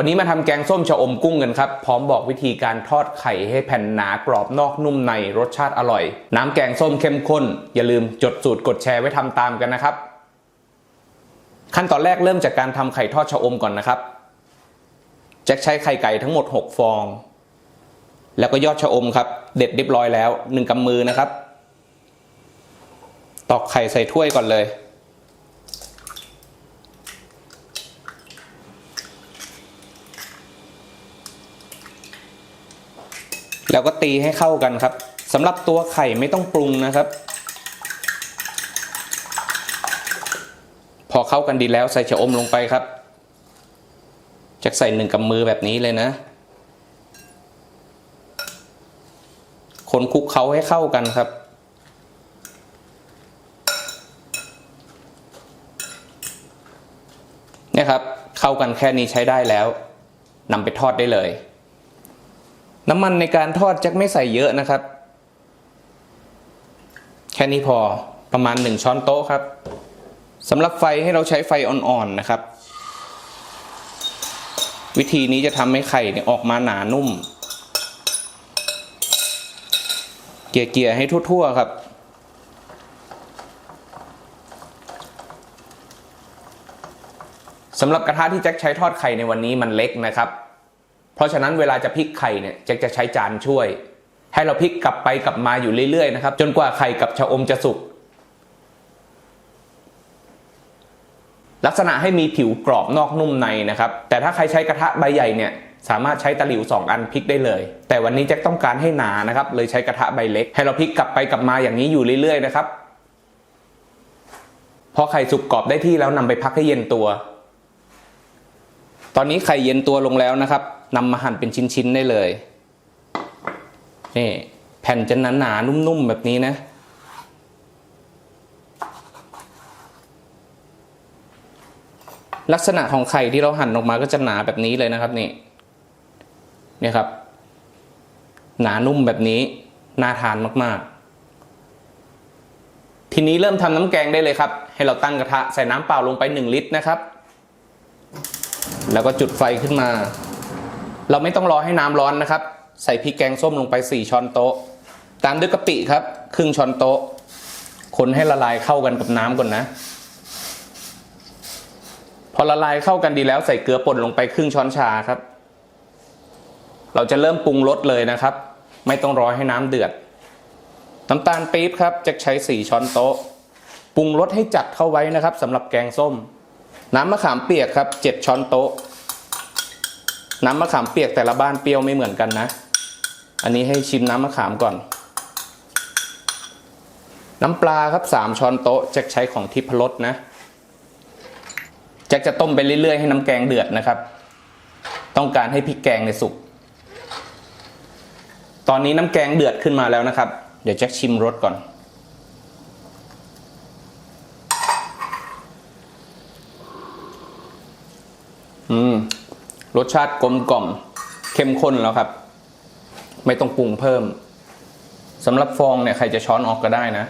วันนี้มาทำแกงส้มชะอมกุ้งกันครับ พร้อมบอกวิธีการทอดไข่ให้แผ่นหนากรอบนอกนุ่มในรสชาติอร่อย น้ำแกงส้มเข้มข้น อย่าลืมจดสูตรกดแชร์ไว้ทำตามกันนะครับ ขั้นตอนแรกเริ่มจากการทำไข่ทอดชะอมก่อนนะครับแจ็คใช้ไข่ไก่ทั้งหมด 6 ฟอง แล้วก็ยอดชะอมครับ เด็ดเรียบร้อยแล้ว 1กำมือนะครับ ตอกไข่ใส่ถ้วยก่อนเลย แล้วก็ตีให้เข้ากันครับสำหรับตัวไข่ไม่ต้องปรุงนะครับ พอเข้ากันดีแล้วใส่ชะอมลงไปครับจะใส่หนึ่งกำมือแบบนี้เลยนะ คนคลุกเขาให้เข้ากันครับ เนี่ยครับ เข้ากันแค่นี้ใช้ได้แล้วนำไปทอดได้เลย น้ำมันในการทอดจะไม่ใส่เยอะนะครับ แค่นี้พอประมาณหนึ่งช้อนโต๊ะครับสำหรับไฟให้เราใช้ไฟอ่อนๆนะครับ วิธีนี้จะทำให้ไข่เนี่ยออกมาหนานุ่ม เกี่ยๆให้ทั่วๆครับสำหรับกระทะที่แจ็คใช้ทอดไข่ในวันนี้มันเล็กนะครับ เพราะฉะนั้นเวลาจะพลิกไข่เนี่ยแจ็คจะใช้จานช่วย ให้เราพลิกกลับไปกลับมาอยู่เรื่อยๆนะครับจนกว่าไข่กับชะอมจะสุกลักษณะให้มีผิวกรอบนอกนุ่มในนะครับ แต่ถ้าใครใช้กระทะใบใหญ่เนี่ยสามารถใช้ตะหลิว 2 อันพลิกได้เลย แต่วันนี้แจ็คต้องการให้หนานะครับ เลยใช้กระทะใบเล็ก ให้เราพลิกกลับไปกลับมาอย่างนี้อยู่เรื่อยๆนะครับ พอไข่สุกกรอบได้ที่แล้วนำไปพักให้เย็นตัว ตอนนี้ไข่เย็นตัวลงแล้วนะครับ นำมาหั่นเป็นชิ้นๆได้เลยนี่แผ่นจะหนาๆนุ่มๆแบบนี้นะ ลักษณะของไข่ที่เราหั่นออกมาก็จะหนาแบบนี้เลยนะครับนี่เนี่ยครับ หนานุ่มแบบนี้น่าทานมากๆทีนี้เริ่มทำน้ำแกงได้เลยครับ ให้เราตั้งกระทะใส่น้ำเปล่าลงไป 1 ลิตรนะครับ แล้วก็จุดไฟขึ้นมา เราไม่ต้องรอให้น้ำร้อนนะครับ ใส่พริกแกงส้มลงไป 4 ช้อนโต๊ะ ตามด้วยกะปิครับ ครึ่งช้อนโต๊ะ คนให้ละลายเข้ากันกับน้ำก่อนนะ พอละลายเข้ากันดีแล้วใส่เกลือป่นลงไปครึ่งช้อนชาครับ เราจะเริ่มปรุงรสเลยนะครับ ไม่ต้องรอให้น้ำเดือด น้ำตาลปี๊บครับ จะใช้ 4 ช้อนโต๊ะ ปรุงรสให้จัดเข้าไว้นะครับสำหรับแกงส้ม น้ำมะขามเปียกครับ 7 ช้อนโต๊ะ น้ำมะขามเปียกแต่ละบ้านเปรี้ยวไม่เหมือนกันนะ อันนี้ให้ชิมน้ำมะขามก่อน น้ำปลาครับ3ช้อนโต๊ะจะใช้ของทิพรสนะแจ็คจะต้มไปเรื่อยๆให้น้ำแกงเดือดนะครับ ต้องการให้พริกแกงในสุก ตอนนี้น้ำแกงเดือดขึ้นมาแล้วนะครับ เดี๋ยวแจ็คชิมรสก่อน อืม รสชาติกลมกล่อมเข้มข้นแล้วครับ ไม่ต้องปรุงเพิ่มสำหรับฟองเนี่ยใครจะช้อนออกก็ได้นะ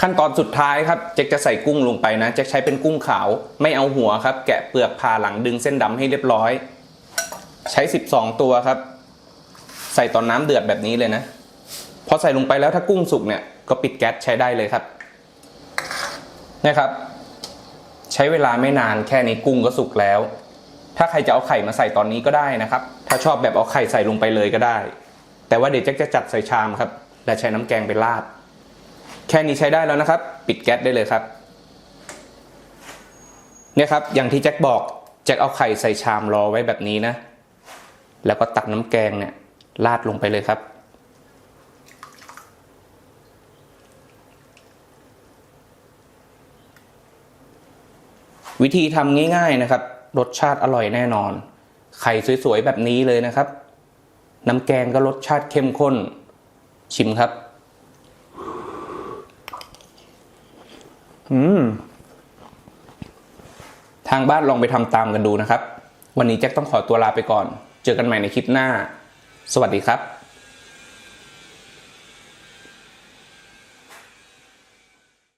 ขั้นตอนสุดท้ายครับแจ็คจะใส่กุ้งลงไปนะแจ็คใช้เป็นกุ้งขาว ไม่เอาหัวครับ แกะเปลือกผ่าหลังดึงเส้นดำให้เรียบร้อย ใช้ 12 ตัวครับ ใส่ตอนน้ำเดือดแบบนี้เลยนะพอใส่ลงไปแล้วถ้ากุ้งสุกเนี่ยก็ปิดแก๊สใช้ได้เลยครับนะครับ ใช้เวลาไม่นานแค่นี้กุ้งก็สุกแล้ว ถ้าใครจะเอาไข่มาใส่ตอนนี้ก็ได้นะครับ ถ้าชอบแบบเอาไข่ใส่ลงไปเลยก็ได้ แต่ว่าเดี๋ยวแจ็คจะจัดใส่ชามครับ และใช้น้ำแกงไปราด แค่นี้ใช้ได้แล้วนะครับ ปิดแก๊สได้เลยครับ เนี่ยครับ อย่างที่แจ็คบอกแจ็คเอาไข่ใส่ชามรอไว้แบบนี้นะ แล้วก็ตักน้ำแกงเนี่ยราดลงไปเลยครับ วิธีทำง่าย ๆนะครับ รสชาติอร่อยแน่นอน ไข่สวยๆแบบนี้เลยนะครับ น้ำแกงก็รสชาติเข้มข้น ชิมครับ อืม ทางบ้านลองไปทำตามกันดูนะครับ วันนี้แจ็คต้องขอตัวลาไปก่อน เจอกันใหม่ในคลิปหน้า สวัสดีครับ